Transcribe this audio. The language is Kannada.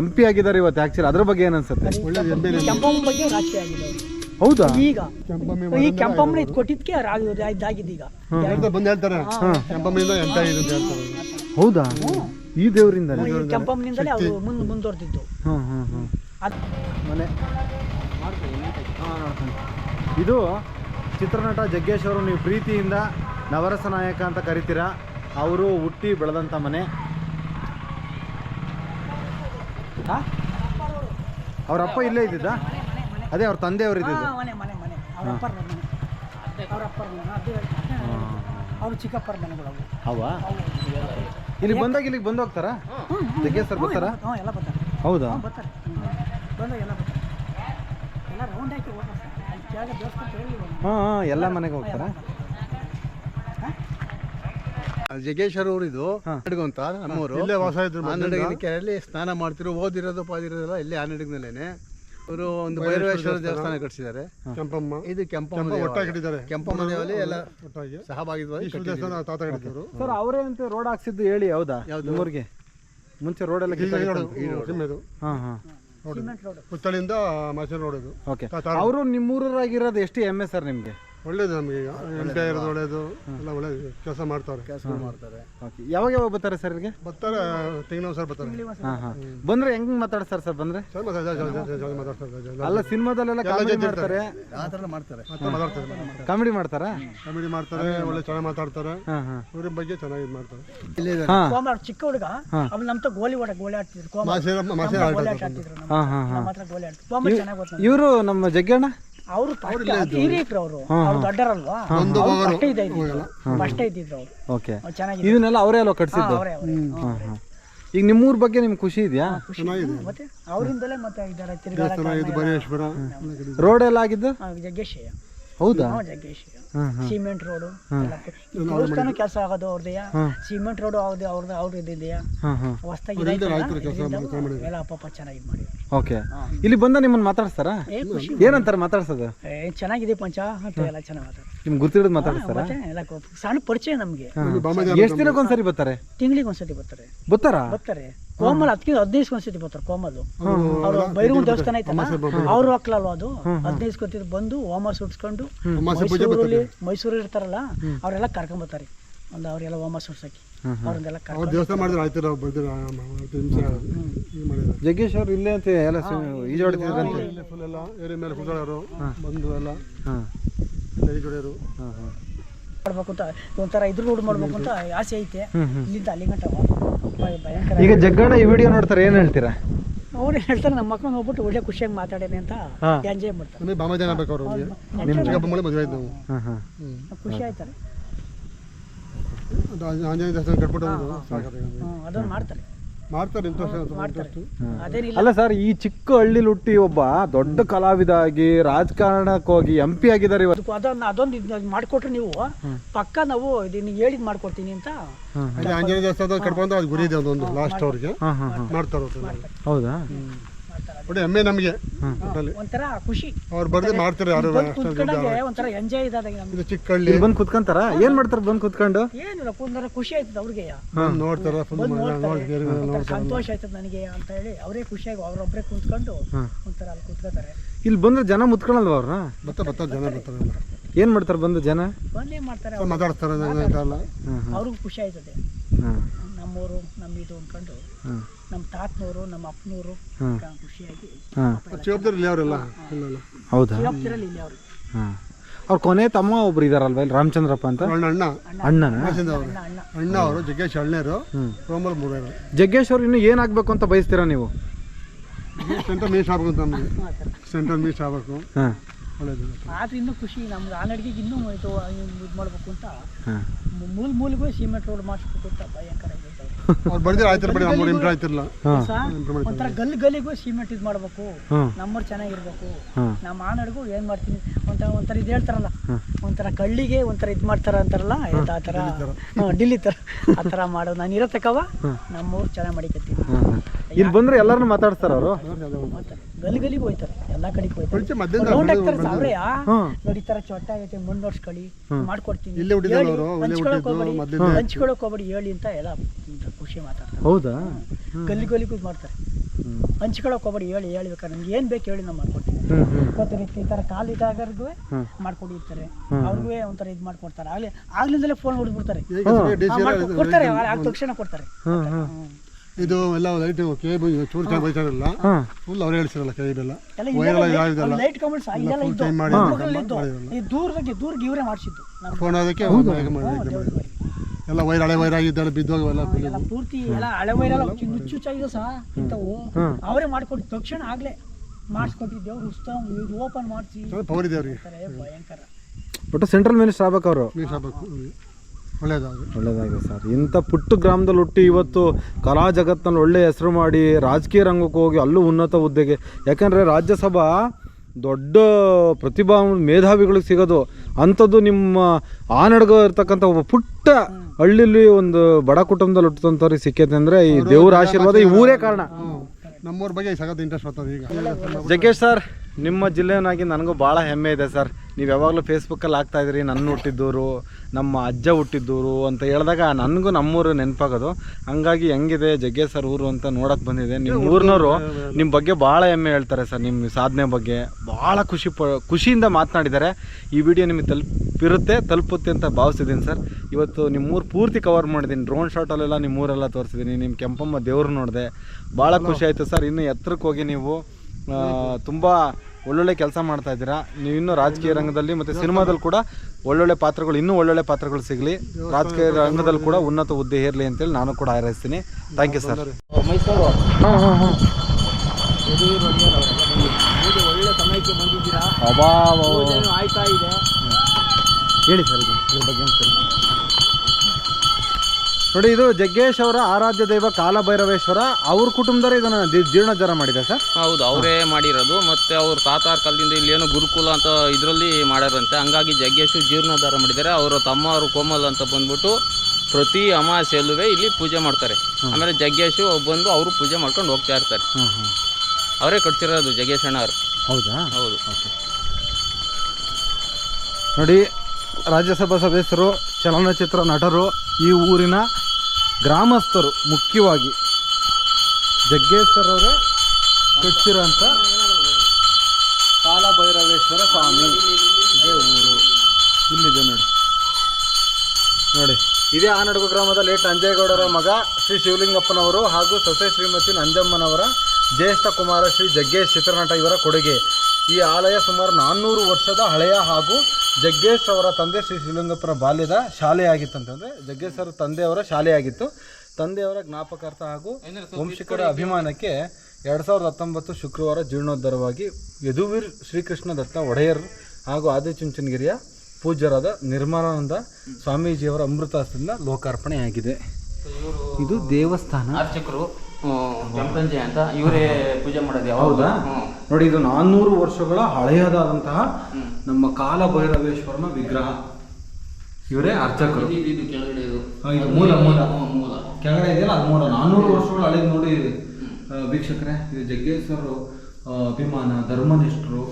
ಎಂ ಪಿ ಆಗಿದ್ದಾರೆ ಇವತ್ತು ಆಕ್ಚುಲಿ ಅದ್ರ ಬಗ್ಗೆ ಏನ್ ಅನ್ಸುತ್ತೆ? ಕೆಂಪಮ್ಮ ಬಗ್ಗೆ ರಾಜಕೀಯ ಆಗಿದೆ. ಹೌದಾ? ಈಗ. ಈ ಕೆಂಪಮ್ಮನ ಇದು ಕೊಟ್ಟಿದ್ಕೆ ಇದಾಗಿದೆ ಈಗ. ಬಂದು ಹೇಳ್ತಾರೆ? ಕೆಂಪಮ್ಮಿಂದ ಎಂತ ಇದು ಅಂತ ಹೇಳ್ತಾರೆ. ಹೌದಾ? ಈ ದೇವರಿಂದ ಕೆಂಪಮ್ಮನಿಂದಲೇ ಅವರು ಮುಂದೆ ಮುಂದುವರೆದಿದ್ದು. ಹ್ಮ್ ಹ್ಮ್ ಹ್ಮ್ ಅದು ಮನೆ. ಇದು ಚಿತ್ರನಟ ಜಗ್ಗೇಶ್ ಅವರು ನೀವು ಪ್ರೀತಿಯಿಂದ ನವರಸ ನಾಯಕ ಅಂತ ಕರಿತೀರಾ? ಅವರು ಹುಟ್ಟಿ ಬೆಳೆದಂಥ ಮನೆ. ಅವ್ರ ಅಪ್ಪ ಇಲ್ಲೇ ಇದ್ದಿದ್ದ? ಅದೇ ಅವ್ರ ತಂದೆಯವರು ಇದ್ದಿದ್ದು. ಅವ್ರು ಚಿಕ್ಕಪ್ಪರ ಮನೆಗಳು ಅವು. ಅವಾ? ಇಲ್ಲಿ ಬಂದಾಗ ಇಲ್ಲಿಗೆ ಬಂದು ಹೋಗ್ತಾರಾ? ಜಗ್ಗೇಶ್ ಸರ್ ಬರ್ತಾರಾ? ಎಲ್ಲ ಬರ್ತಾರೆ. ಹೌದಾ? ಬರ್ತಾರೆ. ಎಲ್ಲ ಬರ್ತಾರೆ. ಎಲ್ಲ ರೌಂಡ್ ಹಾಕಿ ಹೋಗ್ತಾರೆ. ಅಲ್ಲಿ ಕೆಳಗೆ ಹಾಂ ಹಾಂ ಎಲ್ಲ ಮನೆಗೆ ಹೋಗ್ತಾರಾ? ಜಗೇಶ್ವರ ಊರಿದು ಅಂತ ನಮ್ಮೂರು. ಇಲ್ಲೇ ವಾಸ ಇದ್ರು ಹನ್ನಡಿಗಿನ ಕೆರೆಯಲ್ಲಿ ಸ್ನಾನ ಮಾಡ್ತಿರೋ ಓದಿರೋದು ಪಾದಿರೋದೆಲ್ಲ ಇಲ್ಲಿ ಆನಡಗಿನಲ್ಲೇನೆ ಇವರು ಒಂದು ಭೈರವೇಶ್ವರ ದೇವಸ್ಥಾನ. ಕಟ್ಟಿಸಿದ್ದಾರೆ ಕೆಂಪಮ್ಮ. ಇದು ಕೆಂಪಮ್ಮ ಒಟ್ಟಾಗಿದ್ದಾರೆ ಕೆಂಪಮ್ಮ ದೇವಲ್ಲಿ ಎಲ್ಲ ಕಟ್ಟಿದ್ರು ಸರ್ ಅವರೇ ಅಂತ ರೋಡ್ ಹಾಕ್ಸಿದ್ದು ಹೇಳಿ ಹೌದಾ? ಊರಿಗೆ ಮುಂಚೆ ರೋಡ್ ಎಲ್ಲ ಹಾ ಹಾ. ಹಾಂ ಸಿಮೆಂಟ್ ರೋಡ್. ಪುತ್ತಳಿಂದ ಮೈಸೂರು ರೋಡ್ ಇದು ಓಕೆ. ಅವರು ನಿಮ್ಮೂರಾಗಿರೋದು ಎಷ್ಟು ಎಸ್ ಸರ್ ನಿಮಗೆ? ಒಳ್ಳೇದು ನಮಗೆ ಈಗ. ಎಂ ಪಿ ಇರೋದು ಒಳ್ಳೇದು ಎಲ್ಲ ಒಳ್ಳೇದು. ಕೆಲಸ ಮಾಡ್ತಾರೆ. ಕೆಲಸ ಮಾಡ್ತಾರೆ. ಓಕೆ ಯಾವಾಗ ಯಾವಾಗ ಬರ್ತಾರೆ ಸರ್ ಇಲ್ಲಿಗೆ? ಬರ್ತಾರೆ ತಿಂಗಳ ಸರ್ ಬರ್ತಾರೆ. ಹಾಂ ಹಾಂ. ಬಂದ್ರೆ ಹೆಂಗ್ ಮಾತಾಡ್ತಾರೆ ಸರ್ ಬಂದ್ರೆ? ಸರ್ ಅಲ್ಲ ಸಿನಿಮಾದಲ್ಲೆಲ್ಲ ಕಾಮಿಡಿ ಮಾಡ್ತಾರೆ. ಆ ಥರ ಮಾಡ್ತಾರೆ. ಮಾತಾಡ್ತಾರೆ ಕಾಮಿಡಿ ಮಾಡ್ತಾರಾ? ಕಾಮಿಡಿ ಮಾಡ್ತಾರೆ ಒಳ್ಳೆ ಚೆನ್ನಾಗಿ ಮಾತಾಡ್ತಾರೆ. ಹಾಂ ಹಾಂ. ಊರಿನ ಬಗ್ಗೆ ಚೆನ್ನಾಗಿ ಇದು ಮಾಡ್ತಾರೆ. ಚಿಕ್ಕ ಹುಡುಗ ಅವ್ನು ನಮ್ಮ ತ ಗೋಲಿ ಓಡ ಗೋಲಿ ಆಡ್ತಿದ್ರು. ಗೋಲಿ ನಮ್ಮ ಹತ್ರ. ಗೋಲಿ ಚೆನ್ನಾಗಿ ಇವರು ನಮ್ಮ ಜಗ್ಗಣ್ಣ? ಅವರು ಹಿರಿಯಕ್ರು ಅವರು ಅವ್ರು. ದೊಡ್ಡರಲ್ವಾ ಇದ್ದಿದ್ರು ಅವರು ಓಕೆ ಇದನ್ನೆಲ್ಲ ಅವರೇ ಅಲ್ವಾ ಕಟ್ಸಿದ್ದು? ಅವರೇ ಅವರೇ. ಹಾಂ ಹಾಂ. ಈಗ ನಿಮ್ಮೂರ ಬಗ್ಗೆ ನಿಮ್ಗೆ ಖುಷಿ ಇದೆಯಾ? ಮತ್ತೆ ಅವರಿಂದಲೇ ಮತ್ತೆ ಇದ್ದಾರೆ ದೇವಸ್ಥಾನ ಇದು ತಿರುಗಾಡ ರೋಡ್ ಎಲ್ಲ ಆಗಿದ್ದು? ಜಗ್ಗೇಶಯ್ಯ. ಹೌದಾ? ಸಿಮೆಂಟ್ ರೋಡ್ ದೇವಸ್ಥಾನ ಕೆಲಸ ಆಗೋದು ಅವ್ರದೆಯಾ? ಸಿಮೆಂಟ್ ರೋಡ್ ಅವ್ರದ್ದು ಅವ್ರದ್ದು ಅವ್ರದ್ದು ಇದೆಯಾ ಹೊಸ್ತಾಗಿ ಎಲ್ಲ ಅಪ್ಪಪ್ಪ ಚೆನ್ನಾಗಿ ಮಾಡಿ ಓಕೆ. ಇಲ್ಲಿ ಬಂದ ನಿಮ್ಮನ್ನ ಮಾತಾಡ್ತಾರಾ ಏನಂತಾರ ಖುಷಿ. ಏನಂತಾರೆ ಮಾತಾಡ್ಸೋದು? ಏ ಚೆನ್ನಾಗಿದೆ ಪಂಚ. ಅಂತ ಎಲ್ಲ ಚೆನ್ನಾಗಿ ಮಾತಾಡ್ತಾರೆ. ನಿಮ್ಗೆ ಗುರ್ತಿಡಿದು ಮಾತಾಡ್ತಾರಾ ಮತ್ತೆ ಎಲ್ಲ ಗೊ- ಸಣ್ಣ ಪರಿಚಯ ನಮಗೆ. ಎಷ್ಟು ದಿನಕ್ಕೊಂದ್ಸರಿ ಬರ್ತಾರೆ? ತಿಂಗಳಿಗೆ ಒಂದ್ಸತಿ ಬರ್ತಾರೆ. ಬರ್ತಾರಾ? ಬರ್ತಾರೆ. ಕೋಮಲ್ ಅದಕ್ಕೆ ಹದಿನೈದು ಒಂದ್ಸತಿ ಬರ್ತಾರೆ ಕೋಮಲ್ ಅವರು ಬೈರೂರು ದೇವಸ್ಥಾನ ಐತಲ್ಲ ಅವ್ರು ಹಾಕ್ಲಲ್ವ ಅದು? ಹದಿನೈದು ಕೊತ್ತಿದ್ ಬಂದು ಹೋಮ. ಸುಡ್ಸ್ಕೊಂಡು ಮೈಸೂರಲ್ಲಿ ಮೈಸೂರಲ್ಲಿ ಇರ್ತಾರಲ್ಲ ಅವರೆಲ್ಲ ಕರ್ಕೊಂಡ್ ಬರ್ತಾರೆ. ಒಂದು ಅವರೆಲ್ಲ ಹೋಮ ಸುಡ್ಸಕ್ಕೆ. ಅವ್ರು ದೇವಸ್ಥಾನ ಮಾಡಿದ್ರೆ ಬರ್ದಿರ ಜಗ್ಗೇಶ್ ಅವ್ರು ಇಲ್ಲೇ ಅಂತ ಎಲ್ಲ ಈಜಾಡ್ತಿದ್ರಂತೆ ಇಲ್ಲಿ ಫುಲ್ ಎಲ್ಲ ಏರಿ ಮೇಲೆ ಕುತ್ಕೊಳ್ಳೋರು ಬಂದು ಎಲ್ಲ ಹಾಂ. ಎಲ್ಲ ಈಜೊಡೆಯರು. ಹಾಂ ಹಾಂ. ಮಾಡ್ಬೇಕು ಅಂತ ಒಂಥರ ಇದ್ರ ರೋಡ್ ಮಾಡ್ಬೇಕು ಅಂತ ಆಸೆ ಐತೆ. ಇಲ್ಲಿಂದ ಅಲ್ಲಿ ಗಂಟ ಭಯಂಕರ ಈಗ ಜಗ್ಗಣ್ಣ ಈ ವಿಡಿಯೋ ನೋಡ್ತಾರೆ ಏನು ಹೇಳ್ತೀರಾ? ಅವ್ರು ಹೇಳ್ತಾರೆ ನಮ್ಮ ಮಕ್ಕಳು ಹೋಗ್ಬಿಟ್ಟು ಒಳ್ಳೆ ಖುಷಿಯಾಗಿ ಮಾತಾಡೇನೆ ಅಂತ. ಎಂಜಾಯ್ ಮಾಡ್ತಾರೆ. ನಮಗೆ ಬಾಮ ಜನ ಬೇಕು ಅವ್ರು ನಿಮ್ಮ ಮದುವೆ ಆಯ್ತು ನಾವು. ಹಾಂ ಹಾಂ ಖುಷಿ ಆಯ್ತಾರೆ. ಅದು ಆಂಜನೇಯ ದೇವಸ್ಥಾನ ಕಟ್ಬಿಟ್ಟು ಸಾಕಾದ್ರೆ ಹ್ಮ್, ಅದನ್ನ ಮಾಡ್ತಾರೆ. ಮಾಡ್ತಾರೆ ಇಂಟ್ರೆಸ್ಟ್ ಮಾಡ್ತಾರೆ. ಇಂಟ್ರೆಸ್ಟ್ ಅದೇನಿಲ್ಲ. ಅಲ್ಲ ಸರ್ ಈ ಚಿಕ್ಕ ಹಳ್ಳಿಲಿ ಹುಟ್ಟಿ ಒಬ್ಬ ದೊಡ್ಡ ಕಲಾವಿದ ಆಗಿ ರಾಜಕಾರಣಕ್ಕೆ ಹೋಗಿ ಎಂ ಪಿ ಆಗಿದ್ದಾರೆ ಇವತ್ತು ಅದನ್ನ ಅದೊಂದು ಮಾಡ್ಕೊಟ್ರೆ ನೀವು ಪಕ್ಕ ನಾವು ಇದನ್ನ ಹೇಳಿದ್ ಮಾಡ್ಕೊಡ್ತೀನಿ ಅಂತ ಆಂಜನೇಯ ದೇವಸ್ಥಾನ ಕಟ್ಕೊಂಡು ಅದು ಗುರಿ ಇದೆ ಅದೊಂದು ಲಾಸ್ಟ್ ಅವ್ರಿಗೆ. ಮಾಡ್ತಾರೆ ಹೌದಾ? ಒಳ್ಳೆ ಹೆಮ್ಮೆ ನಮಗೆ. ಒಂಥರ ಖುಷಿ. ಅವ್ರು ಬರ್ದೆ ಮಾಡ್ತಾರೆ ಯಾರು ಒಂಥರ ಎಂಜಾಯ್ ನಮ್ಗೆ. ಇದು ಚಿಕ್ಕ ಹಳ್ಳಿ ಇಲ್ಲಿ ಬಂದು ಕುತ್ಕೊಂತಾರ? ಏನ್ ಮಾಡ್ತಾರ ಬಂದು ಕುತ್ಕೊಂಡು? ಏನಿಲ್ಲ ಕುಂದ್ರೆ ಖುಷಿ ಆಯ್ತದ ಅವ್ರಿಗೆ. ನೋಡ್ತಾರ ನೋಡಿ ಸಂತೋಷ ಆಯ್ತದ ನನಗೆ ಅಂತ ಹೇಳಿ ಅವರೇ ಖುಷಿಯಾಗಿ ಅವ್ರೊಬ್ಬರೇ ಕುತ್ಕೊಂಡು ಒಂಥರ ಅಲ್ಲಿ ಕುತ್ಕೋತಾರೆ. ಇಲ್ಲಿ ಬಂದ್ರೆ ಜನ ಮುತ್ಕೊಳಲ್ವ ಅವ್ರನ್ನ? ಬತ್ತ ಬತ್ತ ಜನ ಬರ್ತಾರೆ. ಏನ್ ಮಾಡ್ತಾರೆ ಬಂದು ಜನ? ಬಂದೇ ಮಾಡ್ತಾರೆ ಅವ್ರು? ಮಾತಾಡ್ತಾರೆ ಅವ್ರಿಗೂ ಖುಷಿ ಆಯ್ತದೆ. ಹಾಂ ನಮ್ಮೂರು ನಮ್ಮ ಇದು ಅಂದ್ಕೊಂಡು ಹಾಂ ನಮ್ಮ ತಾತನವರು ನಮ್ಮ ಅಪ್ಪನವರು ಖುಷಿಯಾಗಿ 들 ಅವರೆಲ್ಲ ಇಲ್ಲ ಹೌದಾ? ಶಿವಪ್ತಿರಲ್ಲಿ ಇಲ್ಲಿ ಅವರು ಹಾಂ ಅವ್ರ ಕೊನೆ ತಮ್ಮ ಒಬ್ರು ಇದಾರಲ್ವ ಇಲ್ಲಿ? ರಾಮಚಂದ್ರಪ್ಪ ಅಂತ? ಅಣ್ಣ. ಅಣ್ಣ. ಅಣ್ಣನ ಅಣ್ಣ. ಅವರು. ಜಗ್ಗೇಶ್ ಅಣ್ಣರು ರೋಮಲ್ ಮೂರರು ಜಗ್ಗೇಶ್ ಅವ್ರು ಇನ್ನು ಏನಾಗಬೇಕು ಅಂತ ಬಯಸ್ತೀರಾ ನೀವು? ಸೆಂಟ್ರಲ್ ಮೀಸ್ ಆಗ್ಬೇಕು ಅಂತ ನಮಗೆ ಸೆಂಟ್ರಲ್ ಮೀಸ್ ಆಗ್ಬೇಕು. ಹಾಂ. ಒಳ್ಳೇದು. ಆದ್ರೆ ಇನ್ನು ಖುಷಿ ನಮ್ಗೆ ಆ ನಡಿಗೆಗೆ ಇನ್ನೂ ಇದು ಇದು ಮಾಡ್ಬೇಕು ಅಂತ. ಮೂಲ ಮೂಲಿಗೂ ಸಿಮೆಂಟ್ ರೋಡ್ ಮಾಡಿಸ್ಬೇಕು ಅಂತ ಭಯಂಕರ ಇರ್ತದೆ ಅವ್ರು ಬರ್ದಿರ ಆಯ್ತಿರ ಬಿಡಿ ನಮ್ಮೂರು ಇಂಪ್ರೂವ್ ಆಯ್ತಿರಲ್ಲ ಹಾಂ. ಒಂಥರ ಗಲ್ಲಿ ಗಲ್ಲಿಗೂ ಸಿಮೆಂಟ್ ಇದು ಮಾಡ್ಬೇಕು. ನಮ್ಮರ್ ಚೆನ್ನಾಗಿರ್ಬೇಕು. ನಮ್ ನಮ್ಮ ಆ ನಡಿಗೂ ಏನು ಮಾಡ್ತೀನಿ ಒಂಥರ ಒಂಥರ ಇದು ಹೇಳ್ತಾರಲ್ಲ. ಒಂಥರ ಕಳ್ಳಿಗೆ ಒಂಥರ ಇದು ಮಾಡ್ತಾರ ಅಂತಾರಲ್ಲ ಆ ಥರ ಡಿಲ್ಲಿ ಥರ ಆ ಥರ ಮಾಡೋದು. ನಾನು ಇರತ್ತಕ್ಕವ ನಮ್ಮೂರು ಚೆನ್ನಾಗಿ ಮಾಡಿಕತ್ತೀನಿ ಇಲ್ಲಿ ಬಂದ್ರೆ ಎಲ್ಲಾರು ಮಾತಾಡ್ತಾರ ಅವರು? ಗಲ್ಲಿಗೆ ಹೋಯ್ತಾರೆ ಎಲ್ಲಾ ಕಡೆಗೆ ಹೋಯ್ತಾರೆ. ರೌಂಡ್ ಹಾಕ್ತಾರೆ ಸಾವಿರ ಹಾಂ. ನೋಡಿ ತರ ಚೊಟ್ಟ ಆಗೈತೆ ಮುಂದೆ ನೋಡ್ಸ್ಕೊಳ್ಳಿ ಮಾಡ್ಕೊಡ್ತೀನಿ. ಹಂಚ್ಕೊಳಕ್ ಹೋಗ್ಬೇಡಿ, ಹೇಳಿ ಅಂತ ಎಲ್ಲ ಖುಷಿ ಮಾತಾಡ್ತಾರೆ. ಹೌದಾ? ಗಲ್ಲಿ ಗಲ್ಲಿಗೂ ಮಾಡ್ತಾರೆ. ಹಂಚ್ಕೊಳಕ್ ಹೋಗ್ಬೇಡಿ ಹೇಳಿ ಹೇಳ್ಬೇಕಾರೆ ನಿಮ್ಗೆ ಏನ್ ಬೇಕು ಹೇಳಿ ನಾವು ಮಾಡ್ಕೊಡ್ತೀವಿ ಹ್ಮ್ ಈ ತರ ಈ ಥರ ಕಾಲಿದಾಗರ್ಗೂ ಮಾಡ್ಕೊಡಿರ್ತಾರೆ. ಅವ್ರಿಗೂ ಒಂಥರ ಇದು ಮಾಡ್ಕೊಡ್ತಾರೆ. ಆಗ್ಲೇ ಆಗ್ಲಿಂದಲೇ ಫೋನ್ ಹೊಡೆದ್ಬಿಡ್ತಾರೆ. ಕೊಡ್ತಾರೆ ಆಗ ತಕ್ಷಣ ಕೊಡ್ತಾರೆ. ಇದು ಎಲ್ಲ ಲೈಟ್ ಕೇಬಲ್ ಚೂರು ಚೆನ್ನಾಗಿ ಬೈತಾರಲ್ಲ ಹಾಂ. ಫುಲ್ ಅವ್ರು ಹೇಳ್ಸಿರಲ್ಲ ಕೇಬಲ್ ಎಲ್ಲ. ವೈರಲ್ ಯಾವುದಲ್ಲ ಲೈಟ್ ಕಂಬಳ್ಸ್ ಇದೆಲ್ಲ? ಇದ್ದು. ಟೈಮ್ ಮಾಡಿ ಈ ದೂರದಾಗಿ ದೂರಕ್ಕೆ ಇವರೇ ಮಾಡಿಸಿದ್ದು. ಫೋನ್ ಅದಕ್ಕೆ ಬೇಗ ಮಾಡಿ ಎಲ್ಲ ವೈರ್ ಹಳೆ ವೈರ್ ಆಗಿದ್ದೆಲ್ಲ ಬಿದ್ದೋಗವೆಲ್ಲ ಎಲ್ಲ ಪೂರ್ತಿ ಎಲ್ಲ ಹಳೆ ವೈರಲ್ಲ ನುಚ್ಚು ಚಾಯ್ದು ಸಹ ಇಂಥವು. ಅವರೇ ಮಾಡಿಕೊಟ್ಟು ತಕ್ಷಣ ಆಗ್ಲೇ ಮಾಡಿಸ್ಕೊಟ್ಟಿದ್ದು. ದೇವ್ರು ಉತ್ಸವ ಇದು ಓಪನ್ ಮಾಡಿಸಿ. ಪವರ್ ಇದೆ ಅವ್ರಿಗೆ. ಭಯಂಕರ. ಬಟ್ ಸೆಂಟ್ರಲ್ ಮಿನಿಸ್ಟರ್ ಆಗ್ಬೇಕು ಅವರು. ಮಿನಿಸ್ಟರ್ ಆಗ್ಬೇಕು. ಒಳ್ಳೇದಾಗ ಒಳ್ಳೆಯದಾಗಿದೆ ಸರ್. ಇಂಥ ಪುಟ್ಟ ಗ್ರಾಮದಲ್ಲಿ ಹುಟ್ಟಿ ಇವತ್ತು ಕಲಾ ಜಗತ್ತನ್ನು ಒಳ್ಳೆಯ ಹೆಸರು ಮಾಡಿ ರಾಜಕೀಯ ರಂಗಕ್ಕೆ ಹೋಗಿ ಅಲ್ಲೂ ಉನ್ನತ ಹುದ್ದೆಗೆ. ಯಾಕಂದರೆ ರಾಜ್ಯಸಭಾ ದೊಡ್ಡ ಪ್ರತಿಭಾ ಮೇಧಾವಿಗಳಿಗೆ ಸಿಗೋದು ಅಂಥದ್ದು ನಿಮ್ಮ ಆನಡ್ಗ ಇರ್ತಕ್ಕಂಥ ಒಬ್ಬ ಪುಟ್ಟ ಹಳ್ಳಿಲಿ ಒಂದು ಬಡ ಕುಟುಂಬದಲ್ಲಿ ಹುಟ್ಟಿದಂಥವ್ರಿಗೆ ಸಿಕ್ಕೈತೆ ಅಂದರೆ ಈ ದೇವ್ರ ಆಶೀರ್ವಾದ ಈ ಊರೇ ಕಾರಣ. ನಮ್ಮೂರ ಬಗ್ಗೆ ಸಖತ್ ಇಂಟ್ರೆಸ್ಟ್ ಬರ್ತದೆ ಈಗ. ಜಗ್ಗೇಶ್ ಸರ್ ನಿಮ್ಮ ಜಿಲ್ಲೆಯನ್ನಾಗಿ ನನಗೂ ಭಾಳ ಹೆಮ್ಮೆ ಇದೆ ಸರ್. ನೀವು ಯಾವಾಗಲೂ ಫೇಸ್ಬುಕ್ಕಲ್ಲಿ ಆಗ್ತಾ ಇದ್ರಿ ನನ್ನ ಹುಟ್ಟಿದ್ದೂರು ನಮ್ಮ ಅಜ್ಜ ಹುಟ್ಟಿದ್ದೂರು ಅಂತ ಹೇಳಿದಾಗ ನನಗೂ ನಮ್ಮೂರು ನೆನಪಾಗೋದು. ಹಂಗಾಗಿ ಹೆಂಗಿದೆ ಜಗ್ಗೆ ಸರ್ ಊರು ಅಂತ ನೋಡಕ್ಕೆ ಬಂದಿದೆ ನಿಮ್ಮ ಊರಿನವರು ನಿಮ್ಮ ಬಗ್ಗೆ ಭಾಳ ಹೆಮ್ಮೆ ಹೇಳ್ತಾರೆ ಸರ್ ನಿಮ್ಮ ಸಾಧನೆ ಬಗ್ಗೆ. ಭಾಳ ಖುಷಿ ಪ ಖುಷಿಯಿಂದ ಮಾತನಾಡಿದ್ದಾರೆ. ಈ ವಿಡಿಯೋ ನಿಮಗೆ ತಲುಪಿರುತ್ತೆ ತಲುಪುತ್ತೆ ಅಂತ ಭಾವಿಸಿದ್ದೀನಿ ಸರ್. ಇವತ್ತು ನಿಮ್ಮ ಊರು ಪೂರ್ತಿ ಕವರ್ ಮಾಡಿದ್ದೀನಿ. ಡ್ರೋನ್ ಶಾಟಲ್ಲೆಲ್ಲ ನಿಮ್ಮ ಊರೆಲ್ಲ ತೋರಿಸಿದ್ದೀನಿ. ನಿಮ್ಮ ಕೆಂಪಮ್ಮ ದೇವ್ರು ನೋಡಿದೆ. ಭಾಳ ಖುಷಿ ಆಯಿತು ಸರ್. ಇನ್ನು ಎತ್ತರಕ್ಕೆ ಹೋಗಿ ನೀವು ತುಂಬಾ ಒಳ್ಳೊಳ್ಳೆ ಕೆಲಸ ಮಾಡ್ತಾ ಇದ್ದೀರಾ. ನೀವು ಇನ್ನೂ ರಾಜಕೀಯ ರಂಗದಲ್ಲಿ ಮತ್ತು ಸಿನಿಮಾದಲ್ಲಿ ಕೂಡ ಒಳ್ಳೊಳ್ಳೆ ಪಾತ್ರಗಳು ಇನ್ನೂ ಒಳ್ಳೊಳ್ಳೆ ಪಾತ್ರಗಳು ಸಿಗಲಿ. ರಾಜಕೀಯ ರಂಗದಲ್ಲಿ ಕೂಡ ಉನ್ನತ ಹುದ್ದೆ ಏರಲಿ ಅಂತೇಳಿ ನಾನು ಕೂಡ ಹಾರೈಸ್ತೀನಿ. ಥ್ಯಾಂಕ್ ಯು ಸರ್ ಮೈಸೂರು ಒಳ್ಳೆ ಸಮಯಕ್ಕೆ ಬಂದಿದ್ದೀರಾ ಅಬಾವ ಆಯ್ತಾ ಇದೆ. ಹೇಳಿ ಸರ್ ಇದ್ರ ಬಗ್ಗೆ. ನೋಡಿ ಇದು ಜಗ್ಗೇಶ್ ಅವರ ಆರಾಧ್ಯ ದೈವ ಕಾಲಭೈರವೇಶ್ವರ. ಅವ್ರ ಕುಟುಂಬದವರು ಇದನ್ನ ಜೀರ್ಣೋದ್ಧಾರ ಮಾಡಿದೆ ಸರ್? ಹೌದು ಅವರೇ ಮಾಡಿರೋದು. ಮತ್ತೆ ಅವ್ರ ತಾತಾರ ಕಾಲದಿಂದ ಇಲ್ಲಿ ಏನೋ ಗುರುಕುಲ ಅಂತ ಇದರಲ್ಲಿ ಮಾಡ್ಯಾರಂತೆ. ಹಂಗಾಗಿ ಜಗ್ಗೇಶು ಜೀರ್ಣೋದ್ಧಾರ ಮಾಡಿದ್ದಾರೆ ಅವರ ತಮ್ಮವರು ಕೋಮಲ್ ಅಂತ ಬಂದ್ಬಿಟ್ಟು ಪ್ರತಿ ಅಮಾವಾಸ್ಯೆಯಲ್ಲೂ ಇಲ್ಲಿ ಪೂಜೆ ಮಾಡ್ತಾರೆ. ಆಮೇಲೆ ಜಗ್ಗೇಶು ಬಂದು ಅವರು ಪೂಜೆ ಮಾಡ್ಕೊಂಡು ಹೋಗ್ತಾ ಇರ್ತಾರೆ. ಹ್ಞೂ ಹ್ಞೂ ಅವರೇ ಕಟ್ಸಿರೋದು ಜಗ್ಗೇಶ್ ಅವರು ಹೌದಾ. ಹೌದು ನೋಡಿ ರಾಜ್ಯಸಭಾ ಸದಸ್ಯರು ಚಲನಚಿತ್ರ ನಟರು ಈ ಊರಿನ ಗ್ರಾಮಸ್ಥರು ಮುಖ್ಯವಾಗಿ ಜಗ್ಗೇಶ್ವರವರೇ ಅವರೇ ಕಾಲಭೈರವೇಶ್ವರ ಸ್ವಾಮಿ. ಇದೇ ಊರು. ಇಲ್ಲಿದೆ ನೋಡಿ. ನೋಡಿ, ಇದೇ ಆನಡ್ಗು ಗ್ರಾಮದ ಲೇಟ್ ಅಂಜೇಗೌಡರ ಮಗ ಶ್ರೀ ಶಿವಲಿಂಗಪ್ಪನವರು ಹಾಗೂ ಸೊಸೆ ಶ್ರೀಮತಿ ನಂಜಮ್ಮನವರ ಜ್ಯೇಷ್ಠ ಕುಮಾರ ಶ್ರೀ ಜಗ್ಗೇಶ್ ಚಿತ್ರನಟ ಇವರ ಕೊಡುಗೆ. ಈ ಆಲಯ ಸುಮಾರು ನಾನ್ನೂರು ವರ್ಷದ ಹಳೆಯ ಹಾಗೂ ಜಗ್ಗೇಶ್ ಅವರ ತಂದೆ ಶ್ರೀ ಶಿವಲಿಂಗಪ್ಪನ ಬಾಲ್ಯದ ಶಾಲೆಯಾಗಿತ್ತಂತಂದರೆ ಜಗ್ಗೇಶ್ ಅವರ ತಂದೆಯವರ ಶಾಲೆಯಾಗಿತ್ತು. ತಂದೆಯವರ ಜ್ಞಾಪಕಾರ್ಥ ಹಾಗೂ ವಂಶಿಕರ ಅಭಿಮಾನಕ್ಕೆ ಎರಡು ಸಾವಿರದ ಹತ್ತೊಂಬತ್ತು ಶುಕ್ರವಾರ ಜೀರ್ಣೋದ್ಧಾರವಾಗಿ ಯದುವೀರ್ ಶ್ರೀಕೃಷ್ಣ ದತ್ತ ಒಡೆಯರ್ ಹಾಗೂ ಆದಿಚುಂಚನಗಿರಿಯ ಪೂಜ್ಯರಾದ ನಿರ್ಮಲಾನಂದ ಸ್ವಾಮೀಜಿಯವರ ಲೋಕಾರ್ಪಣೆ ಲೋಕಾರ್ಪಣೆಯಾಗಿದೆ. ಇದು ದೇವಸ್ಥಾನ. ಅರ್ಚಕರು ಕೆಂಪಂಜೆ ಅಂತ ಇವರೇ ಪೂಜೆ ಮಾಡೋದು ಹೌದಾ? ನೋಡಿ ಇದು ನಾನ್ನೂರು ವರ್ಷಗಳ ಹಳೆಯದಾದಂತಹ ನಮ್ಮ ಕಾಲ ಭೈರವೇಶ್ವರನ ವಿಗ್ರಹ. ಇವರೇ ಅರ್ಚಕರು. ಇದು ಮೂಲ ಮೂಲ. ಮೂಲ. ಕೆಳಗಡೆ ಇದೆಯಲ್ಲ ಅದು ಮೂಲ. ನಾನ್ನೂರು ವರ್ಷಗಳ ಹಳೆಯ ನೋಡಿ ವೀಕ್ಷಕರೇ ಇದು ಜಗ್ಗೇಶ್ವರರು ಆ, ಅಭಿಮಾನ ಧರ್ಮನಿಷ್ಠರು.